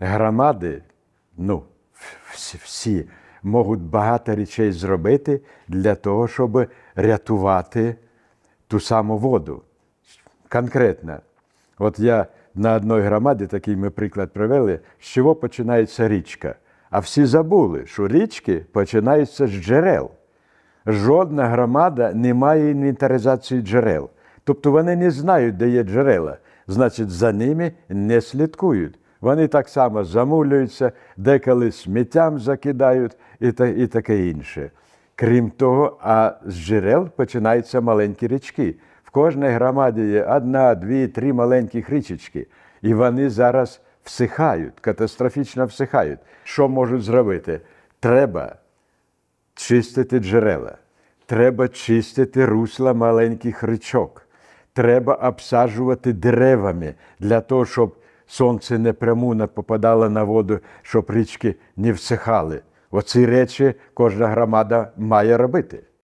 громади, ну, всі, можуть багато речей зробити для того, щоб рятувати ту саму воду. Конкретно. От я на одній громаді, такий ми приклад привели, з чого починається річка. А всі забули, що річки починаються з джерел. Жодна громада не має інвентаризації джерел. Тобто вони не знають, де є джерела. Значить, за ними не слідкують. Вони так само замулюються, деколи сміттям закидають і, та, і таке інше. Крім того, а з джерел починаються маленькі річки. В кожній громаді є одна, дві, три маленьких річечки. І вони зараз всихають, катастрофічно всихають. Що можуть зробити? Треба чистити джерела, треба чистити русла маленьких річок, треба обсаджувати деревами для того, щоб сонце непряму не попадало на воду, щоб річки не всихали. Оці речі кожна громада має робити.